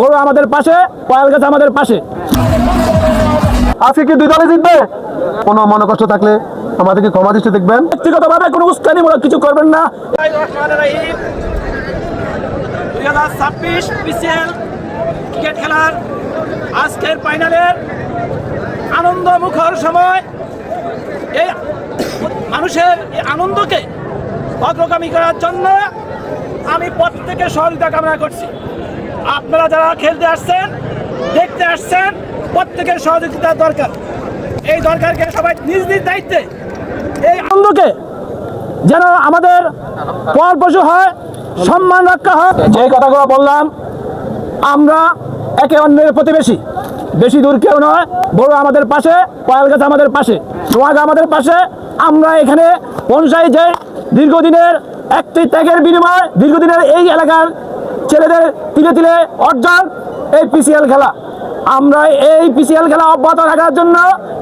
বড় আমাদের পাশে পয়াল গাছ আমাদের পাশে। আজকে কি দুই দলে জিতবে? কোনো মনে কষ্ট থাকলে আমাদেরকে ক্ষমা দৃষ্টি দেখবেন। ব্যক্তিগতভাবে কোনো উস্কানিমূলক কিছু করবেন না। দুই হাজার ছাব্বিশ বিসিএল ক্রিকেট খেলার আজকের ফাইনালের আনন্দ মুখর সময়। এই মানুষের এই আনন্দকে অগ্রগামী করার জন্য আমি প্রত্যেকের সহযোগিতা কামনা করছি। আপনারা যারা খেলতে আসছেন, দেখতে আসছেন, প্রত্যেকের সহযোগিতার দরকার। এই দরকারকে সবাই নিজ নিজ দায়িত্বে এই আনন্দকে যেন আমাদের পর পশু হয়, সম্মান রক্ষা হয়। যে কথাগুলো বললাম, আমরা একে অন্যের প্রতিবেশী। বেশি দূর কেউ নয়, বড় আমাদের পাশে পয়াল গাছ আমাদের পাশে, সোহাগ আমাদের পাশে। আমরা এখানে যে দীর্ঘদিনের একটি ত্যাগের বিনিময়, দীর্ঘদিনের এই এলাকার ছেলেদের তিলে তিলে অর্জন এই পিসিএল খেলা। আমরা এই পিসিএল খেলা অব্যাহত রাখার জন্য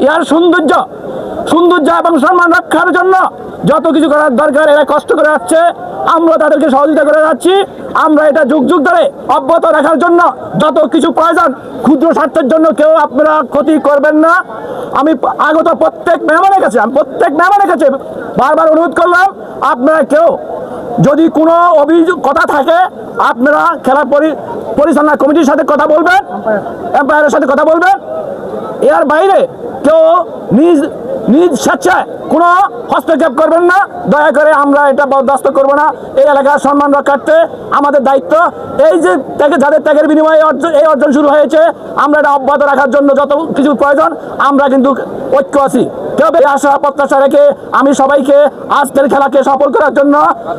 ইয়ার সৌন্দর্য সৌন্দর্য এবং সম্মান রক্ষার জন্য যত কিছু করার দরকার, এরা কষ্ট করে যাচ্ছে, আমরা তাদেরকে সহযোগিতা করে যাচ্ছি। আমরা এটা যুগ যুগ ধরে অব্যাহত রাখার জন্য যত কিছু প্রয়োজন, ক্ষুদ্র স্বার্থের জন্য কেউ আপনারা ক্ষতি করবেন না। আমি আগত প্রত্যেক মেহমানের কাছে, আমি প্রত্যেক মেহমানের কাছে বারবার অনুরোধ করলাম, আপনারা কেউ যদি কোনো অভিযোগ কথা থাকে, আপনারা খেলা পরি- পরিচালনা কমিটির সাথে কথা বলবেন, এম্পায়ারের সাথে কথা বলবেন। এর বাইরে কেউ নিজ নিজ স্বেচ্ছায় কোনো হস্তক্ষেপ করবেন না। দয়া করে আমরা এটা বরদাস্ত করব না। এই এলাকার সম্মান রক্ষার্থে আমাদের দায়িত্ব। এই যে ত্যাগে যাদের ত্যাগের বিনিময়ে এই অর্জন শুরু হয়েছে, আমরা এটা অব্যাহত রাখার জন্য যত কিছু প্রয়োজন, আমরা কিন্তু ঐক্য আছি তবে আশা, প্রত্যাশা রেখে আমি সবাইকে আজকের খেলাকে সফল করার জন্য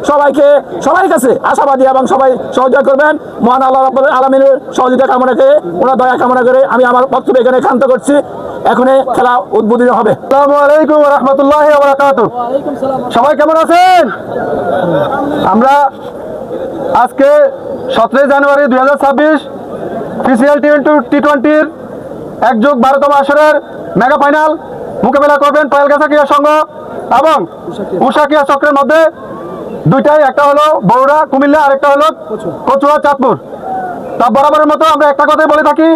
সবাইকে সবাই কাছে আশাবাদী এবং সবাই সহযোগিতা করবেন। মহান আল্লাহ আলমিনের সহযোগিতা কামনা করে, ওনার দয়া কামনা করে আমি আমার বক্তব্য এখানে ক্ষান্ত করছি। এখন খেলা উদ্বোধন হবে। সবাই কেমন আছেন? আমরা আজকে সতেরোই জানুয়ারি দুই হাজার ছাব্বিশ পিসিএল টি টোয়েন্টির এক যোগ বারোতম আসরের মেগা ফাইনাল মোকাবেলা করবেন পায়েলগাছা ক্রীড়া সংঘ এবং উষা ক্রীড়া চক্রের মধ্যে দুইটাই, একটা হলো বগুড়া কুমিল্লা, আরেকটা হলো কচুয়া চাঁদপুর। তা বরাবরের মতো আমরা একটা কথাই বলে থাকি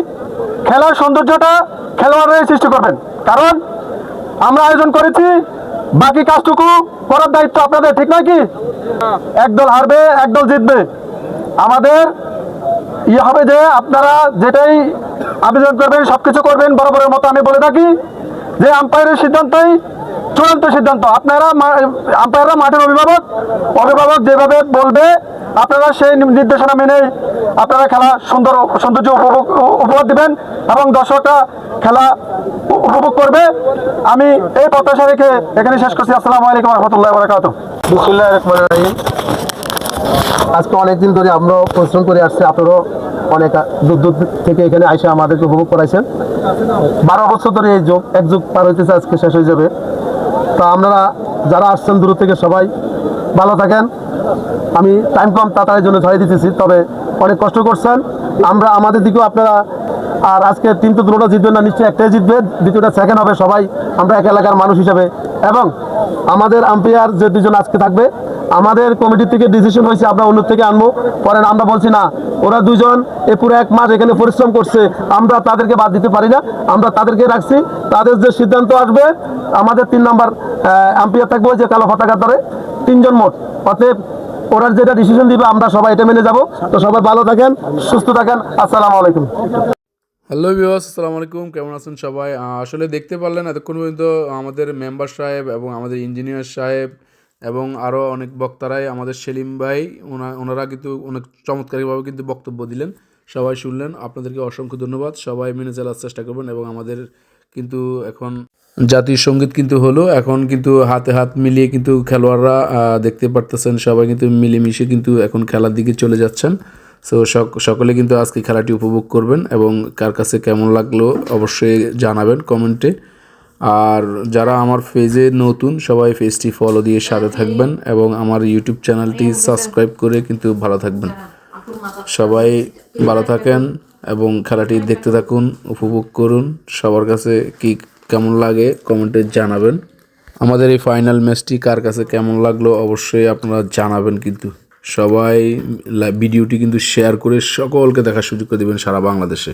খেলার সৌন্দর্যটা খেলোয়াড়রাই সৃষ্টি করবেন। কারণ আমরা আয়োজন করেছি, বাকি কাজটুকু করার দায়িত্ব আপনাদের, ঠিক নয় কি? একদল হারবে, একদল জিতবে। আমাদের ইয়ে হবে যে আপনারা যেটাই আবেদন করবেন, সবকিছু করবেন, বরাবরের মতো আমি বলে থাকি যে আম্পায়ারের সিদ্ধান্তই চূড়ান্ত সিদ্ধান্ত। আপনারা আম্পায়াররা মাঠের অভিভাবক অভিভাবক যেভাবে বলবে, আপনারা সেই নির্দেশনা মেনে আপনারা খেলা সুন্দর, সৌন্দর্য উপভোগ উপহার দিবেন এবং দর্শকরা খেলা উপভোগ করবে। আমি এই প্রত্যাশা রেখে এখানে শেষ করছি। আসসালামু আলাইকুম রহমতুল্লাহ বরাকাত আজকে অনেকদিন ধরে আমরাও পরিশ্রম করে আসছি। আপনারাও অনেক দূর দূর থেকে এখানে এসে আমাদেরকে উপভোগ করাইছেন। বারো বছর ধরে এই যুগ, এক যুগ পার হইতেছে, আজকে শেষ হয়ে যাবে। তো আপনারা যারা আসছেন দূর থেকে সবাই ভালো থাকেন। আমি টাইম কম তাড়াতাড়ির জন্য ধরে দিতেছি, তবে অনেক কষ্ট করছেন। আমরা আমাদের দিকেও আপনারা আর আজকে তিনটে দুটো জিতবেন না, নিশ্চয়ই একটাই জিতবে, দ্বিতীয়টা সেকেন্ড হবে সবাই। আমরা এক এলাকার মানুষ হিসাবে। এবং আমাদের আম্পায়ার যে দুজন আজকে থাকবে আমাদের কমিটি থেকে ডিসিশন হয়েছে, আমরা অন্য থেকে আনব। পরে আমরা বলছি, না, ওরা দুজন এ পুরো এক মাস এখানে পরিশ্রম করছে, আমরা তাদেরকে বাদ দিতে পারি না, আমরা তাদেরকে রাখছি, তাদের যে সিদ্ধান্ত আসবে, আমাদের তিন নম্বর আম্পায়ার থাকবে যে কালো পতাকার ধরে, তিনজন মোট। অতএব ওরা যেটা ডিসিশন দিবে, আমরা সবাই এটা মেনে যাব। তো সবাই ভালো থাকেন, সুস্থ থাকেন, আসসালামু আলাইকুম। হ্যালো বিওয়াস আসসালামু আলাইকুম, কেমন আছেন সবাই? আসলে দেখতে পারলেন এতক্ষণ পর্যন্ত আমাদের মেম্বার সাহেব এবং আমাদের ইঞ্জিনিয়ার সাহেব এবং আরও অনেক বক্তারাই আমাদের সেলিম ভাই, ওনা, ওনারা কিন্তু অনেক চমৎকারভাবে কিন্তু বক্তব্য দিলেন। সবাই শুনলেন। আপনাদেরকে অসংখ্য ধন্যবাদ। সবাই মেনে চলার চেষ্টা করবেন এবং আমাদের কিন্তু এখন জাতীয় সংগীত কিন্তু হলো। এখন কিন্তু হাতে হাত মিলিয়ে কিন্তু খেলোয়াড়রা দেখতে পারতেছেন। সবাই কিন্তু মিলেমিশে কিন্তু এখন খেলার দিকে চলে যাচ্ছেন। সো সকলে কিন্তু আজকে খেলাটি উপভোগ করবেন এবং কার কাছে কেমন লাগল অবশ্যই জানাবেন কমেন্টে। আর যারা আমার পেজে নতুন, সবাই পেজটি ফলো দিয়ে সাথে থাকবেন এবং আমার ইউটিউব চ্যানেলটি সাবস্ক্রাইব করে কিন্তু ভালো থাকবেন। সবাই ভালো থাকেন এবং খেলাটি দেখতে থাকুন, উপভোগ করুন। সবার কাছে কি কেমন লাগে কমেন্টে জানাবেন। আমাদের এই ফাইনাল ম্যাচটি কার কাছে কেমন লাগল অবশ্যই আপনারা জানাবেন কিন্তু। সবাই ভিডিওটি কিন্তু শেয়ার করে সকলকে দেখার সুযোগ করে দেবেন সারা বাংলাদেশে।